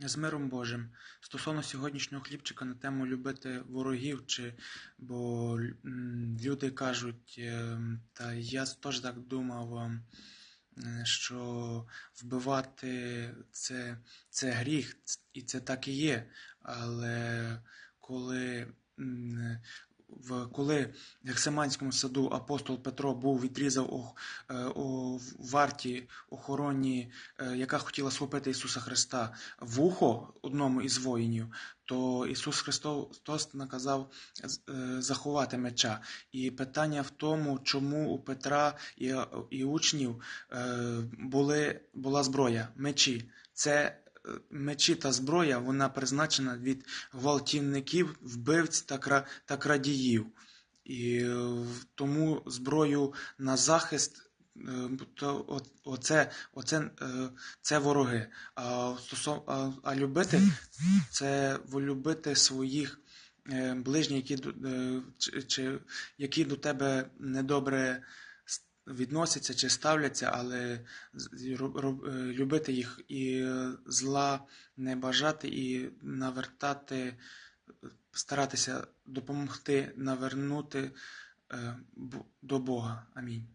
З миром Божим. Стосовно сьогоднішнього хлібчика на тему любити ворогів, чи бо люди кажуть, е, та я теж так думав, ем, що вбивати це, це гріх, і це так і є. Але коли коли в Гексиманському саду апостол Петро був відрізав ох- е, варті охороні, е, яка хотіла схопити Ісуса Христа вухо одному із воїнів, то Ісус Христос наказав е, заховати меча. І питання в тому, чому у Петра і, учнів були, була зброя, мечі. Це мечі та зброя, вона призначена від гвалтівників, вбивць та, кра, та крадіїв. І е, тому зброю на захист. е, То оце, оце е, це вороги. А, стосов, а, а любити це любити своїх ближніх, які, чи, чи, які до тебе недобре відносяться чи ставляться, але е, любити їх і е, зла не бажати, і навертати, старатися допомогти навернути е, до Бога. Амінь.